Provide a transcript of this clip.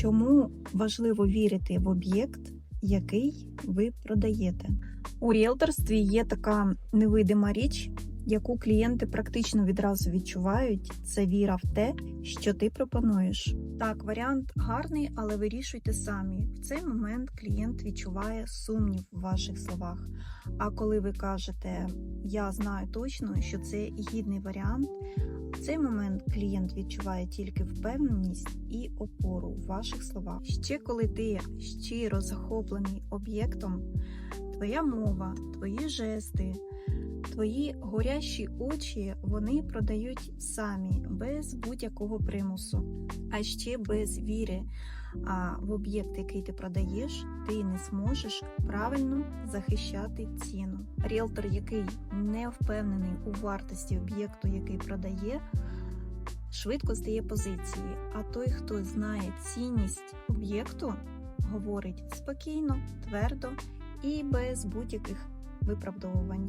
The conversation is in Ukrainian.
Чому важливо вірити в об'єкт, який ви продаєте? У ріелторстві є така невидима річ, яку клієнти практично відразу відчувають. Це віра в те, що ти пропонуєш. Так, варіант гарний, але вирішуйте самі. В цей момент клієнт відчуває сумнів в ваших словах. А коли ви кажете Я знаю точно, що це гідний варіант, в цей момент клієнт відчуває тільки впевненість і опору в ваших словах. Ще коли ти щиро захоплений об'єктом, твоя мова, твої жести, твої горящі очі вони продають самі без будь-якого примусу, а ще без віри. А в об'єкт, який ти продаєш, ти не зможеш правильно захищати ціну. Ріелтор, який не впевнений у вартості об'єкту, який продає, швидко здає позиції. А той, хто знає цінність об'єкту, говорить спокійно, твердо і без будь-яких виправдовувань.